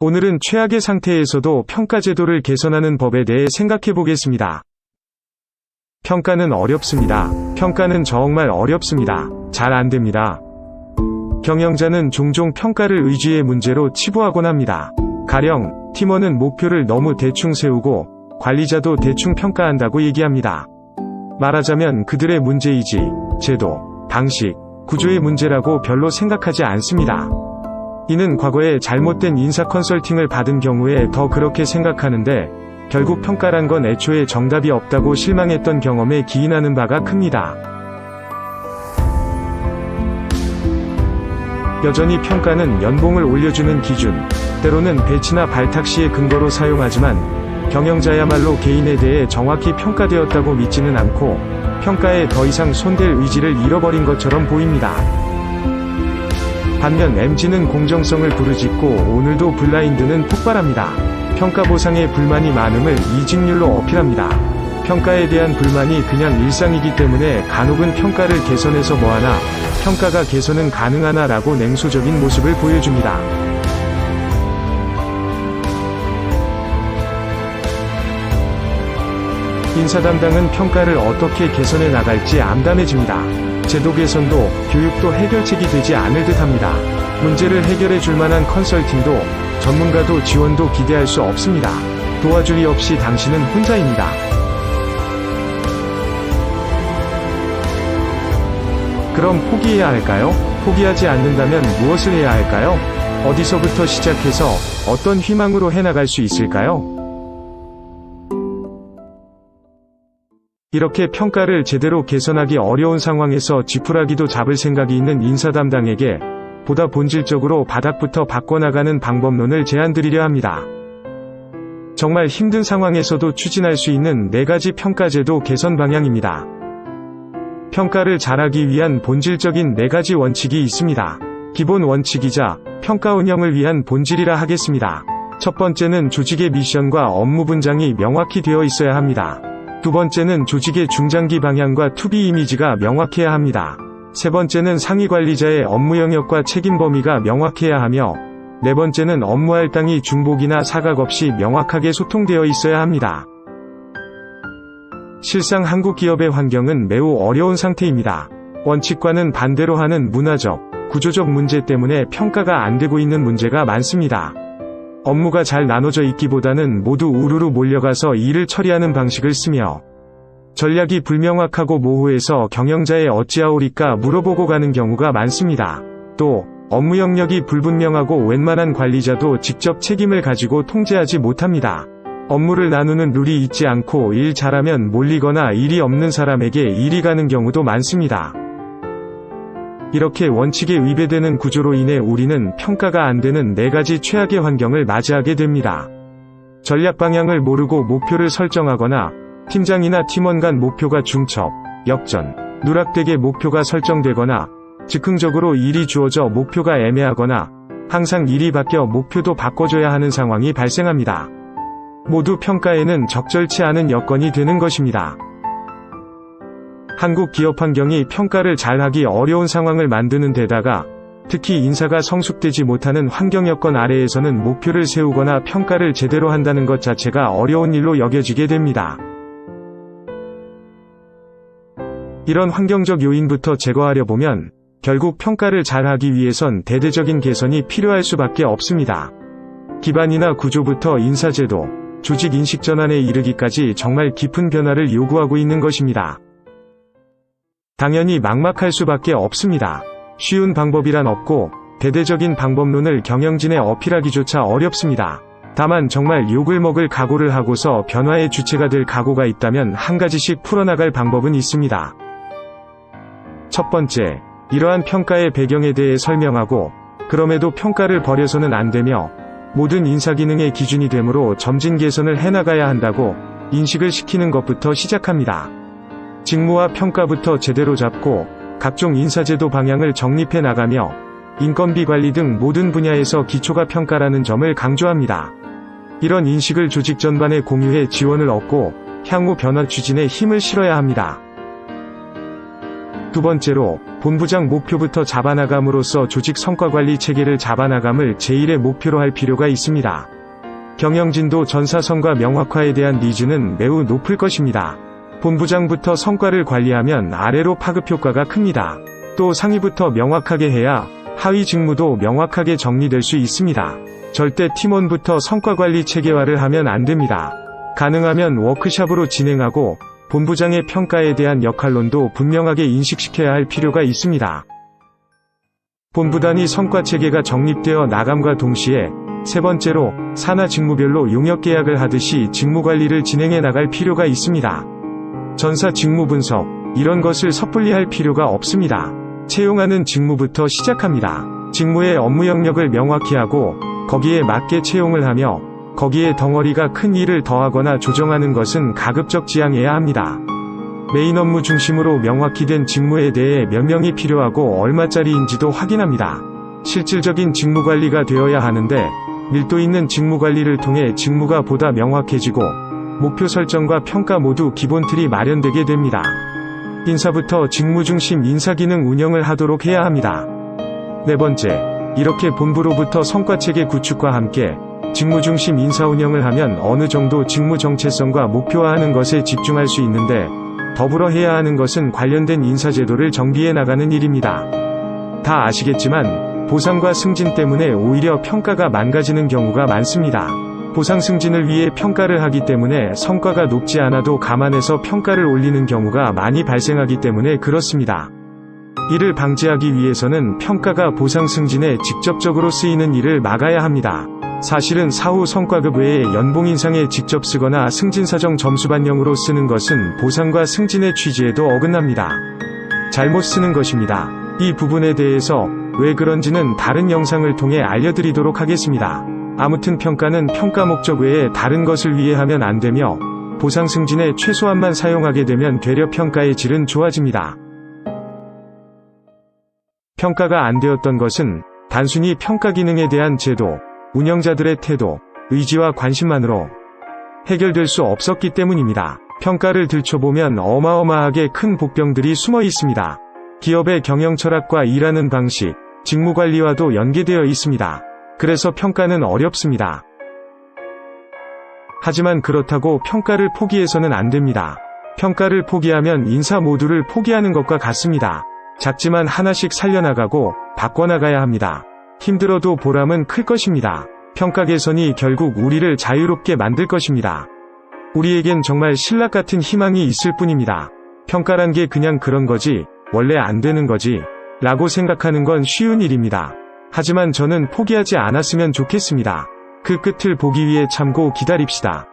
오늘은 최악의 상태에서도 평가 제도를 개선하는 법에 대해 생각해 보겠습니다. 평가는 어렵습니다. 평가는 정말 어렵습니다. 잘 안 됩니다. 경영자는 종종 평가를 의지의 문제로 치부하곤 합니다. 가령, 팀원은 목표를 너무 대충 세우고, 관리자도 대충 평가한다고 얘기합니다. 말하자면 그들의 문제이지, 제도, 방식, 구조의 문제라고 별로 생각하지 않습니다. 이는 과거에 잘못된 인사 컨설팅을 받은 경우에 더 그렇게 생각하는데, 결국 평가란 건 애초에 정답이 없다고 실망했던 경험에 기인하는 바가 큽니다. 여전히 평가는 연봉을 올려주는 기준, 때로는 배치나 발탁 시의 근거로 사용하지만, 경영자야말로 개인에 대해 정확히 평가되었다고 믿지는 않고, 평가에 더 이상 손댈 의지를 잃어버린 것처럼 보입니다. 반면 MG는 공정성을 부르짖고 오늘도 블라인드는 폭발합니다. 평가 보상에 불만이 많음을 이직률로 어필합니다. 평가에 대한 불만이 그냥 일상이기 때문에 간혹은 평가를 개선해서 뭐하나, 평가가 개선은 가능하나 라고 냉소적인 모습을 보여줍니다. 인사 담당은 평가를 어떻게 개선해 나갈지 암담해집니다. 제도 개선도 교육도 해결책이 되지 않을 듯 합니다. 문제를 해결해 줄 만한 컨설팅도 전문가도 지원도 기대할 수 없습니다. 도와줄 리 없이 당신은 혼자입니다. 그럼 포기해야 할까요? 포기하지 않는다면 무엇을 해야 할까요? 어디서부터 시작해서 어떤 희망으로 해나갈 수 있을까요? 이렇게 평가를 제대로 개선하기 어려운 상황에서 지푸라기도 잡을 생각이 있는 인사 담당에게 보다 본질적으로 바닥부터 바꿔나가는 방법론을 제안드리려 합니다. 정말 힘든 상황에서도 추진할 수 있는 네 가지 평가제도 개선 방향입니다. 평가를 잘하기 위한 본질적인 네 가지 원칙이 있습니다. 기본 원칙이자 평가 운영을 위한 본질이라 하겠습니다. 첫 번째는 조직의 미션과 업무 분장이 명확히 되어 있어야 합니다. 두 번째는 조직의 중장기 방향과 투비 이미지가 명확해야 합니다. 세 번째는 상위 관리자의 업무 영역과 책임 범위가 명확해야 하며, 네 번째는 업무 할당이 중복이나 사각 없이 명확하게 소통되어 있어야 합니다. 실상 한국 기업의 환경은 매우 어려운 상태입니다. 원칙과는 반대로 하는 문화적, 구조적 문제 때문에 평가가 안 되고 있는 문제가 많습니다. 업무가 잘 나눠져 있기보다는 모두 우르르 몰려가서 일을 처리하는 방식을 쓰며 전략이 불명확하고 모호해서 경영자에 어찌하오리까 물어보고 가는 경우가 많습니다. 또 업무 영역이 불분명하고 웬만한 관리자도 직접 책임을 가지고 통제하지 못합니다. 업무를 나누는 룰이 있지 않고 일 잘하면 몰리거나 일이 없는 사람에게 일이 가는 경우도 많습니다. 이렇게 원칙에 위배되는 구조로 인해 우리는 평가가 안 되는 네 가지 최악의 환경을 맞이하게 됩니다. 전략 방향을 모르고 목표를 설정하거나 팀장이나 팀원 간 목표가 중첩, 역전, 누락되게 목표가 설정되거나 즉흥적으로 일이 주어져 목표가 애매하거나 항상 일이 바뀌어 목표도 바꿔줘야 하는 상황이 발생합니다. 모두 평가에는 적절치 않은 여건이 되는 것입니다. 한국 기업 환경이 평가를 잘하기 어려운 상황을 만드는 데다가 특히 인사가 성숙되지 못하는 환경 여건 아래에서는 목표를 세우거나 평가를 제대로 한다는 것 자체가 어려운 일로 여겨지게 됩니다. 이런 환경적 요인부터 제거하려 보면 결국 평가를 잘하기 위해선 대대적인 개선이 필요할 수밖에 없습니다. 기반이나 구조부터 인사제도, 조직 인식 전환에 이르기까지 정말 깊은 변화를 요구하고 있는 것입니다. 당연히 막막할 수밖에 없습니다. 쉬운 방법이란 없고 대대적인 방법론을 경영진에 어필하기조차 어렵습니다. 다만 정말 욕을 먹을 각오를 하고서 변화의 주체가 될 각오가 있다면 한 가지씩 풀어나갈 방법은 있습니다. 첫 번째, 이러한 평가의 배경에 대해 설명하고 그럼에도 평가를 버려서는 안 되며 모든 인사기능의 기준이 되므로 점진 개선을 해나가야 한다고 인식을 시키는 것부터 시작합니다. 직무와 평가부터 제대로 잡고 각종 인사제도 방향을 정립해 나가며 인건비 관리 등 모든 분야에서 기초가 평가라는 점을 강조합니다. 이런 인식을 조직 전반에 공유해 지원을 얻고 향후 변화 추진에 힘을 실어야 합니다. 두 번째로 본부장 목표부터 잡아나감으로써 조직 성과관리 체계를 잡아나감을 제1의 목표로 할 필요가 있습니다. 경영진도 전사성과 명확화에 대한 니즈는 매우 높을 것입니다. 본부장부터 성과를 관리하면 아래로 파급 효과가 큽니다. 또 상위부터 명확하게 해야 하위 직무도 명확하게 정리될 수 있습니다. 절대 팀원부터 성과관리 체계화를 하면 안 됩니다. 가능하면 워크샵으로 진행하고 본부장의 평가에 대한 역할론도 분명하게 인식시켜야 할 필요가 있습니다. 본부 단위 성과 체계가 정립되어 나감과 동시에 세 번째로 산하 직무별로 용역 계약을 하듯이 직무 관리를 진행해 나갈 필요가 있습니다. 전사 직무 분석, 이런 것을 섣불리 할 필요가 없습니다. 채용하는 직무부터 시작합니다. 직무의 업무 영역을 명확히 하고 거기에 맞게 채용을 하며 거기에 덩어리가 큰 일을 더하거나 조정하는 것은 가급적 지양해야 합니다. 메인 업무 중심으로 명확히 된 직무에 대해 몇 명이 필요하고 얼마짜리인지도 확인합니다. 실질적인 직무 관리가 되어야 하는데 밀도 있는 직무 관리를 통해 직무가 보다 명확해지고 목표 설정과 평가 모두 기본 틀이 마련되게 됩니다. 인사부터 직무 중심 인사 기능 운영을 하도록 해야 합니다. 네 번째, 이렇게 본부로부터 성과 체계 구축과 함께 직무 중심 인사 운영을 하면 어느 정도 직무 정체성과 목표화하는 것에 집중할 수 있는데 더불어 해야 하는 것은 관련된 인사 제도를 정비해 나가는 일입니다. 다 아시겠지만 보상과 승진 때문에 오히려 평가가 망가지는 경우가 많습니다. 보상 승진을 위해 평가를 하기 때문에 성과가 높지 않아도 감안해서 평가를 올리는 경우가 많이 발생하기 때문에 그렇습니다. 이를 방지하기 위해서는 평가가 보상 승진에 직접적으로 쓰이는 일을 막아야 합니다. 사실은 사후 성과급 외에 연봉 인상에 직접 쓰거나 승진 사정 점수 반영으로 쓰는 것은 보상과 승진의 취지에도 어긋납니다. 잘못 쓰는 것입니다. 이 부분에 대해서 왜 그런지는 다른 영상을 통해 알려드리도록 하겠습니다. 아무튼 평가는 평가 목적 외에 다른 것을 위해 하면 안 되며 보상 승진의 최소한만 사용하게 되면 되려 평가의 질은 좋아집니다. 평가가 안 되었던 것은 단순히 평가 기능에 대한 제도, 운영자들의 태도, 의지와 관심만으로 해결될 수 없었기 때문입니다. 평가를 들춰보면 어마어마하게 큰 복병들이 숨어 있습니다. 기업의 경영 철학과 일하는 방식, 직무 관리와도 연계되어 있습니다. 그래서 평가는 어렵습니다. 하지만 그렇다고 평가를 포기해서는 안 됩니다. 평가를 포기하면 인사 모두를 포기하는 것과 같습니다. 작지만 하나씩 살려나가고 바꿔나가야 합니다. 힘들어도 보람은 클 것입니다. 평가 개선이 결국 우리를 자유롭게 만들 것입니다. 우리에겐 정말 신락 같은 희망이 있을 뿐입니다. 평가란 게 그냥 그런 거지, 원래 안 되는 거지, 라고 생각하는 건 쉬운 일입니다. 하지만 저는 포기하지 않았으면 좋겠습니다. 그 끝을 보기 위해 참고 기다립시다.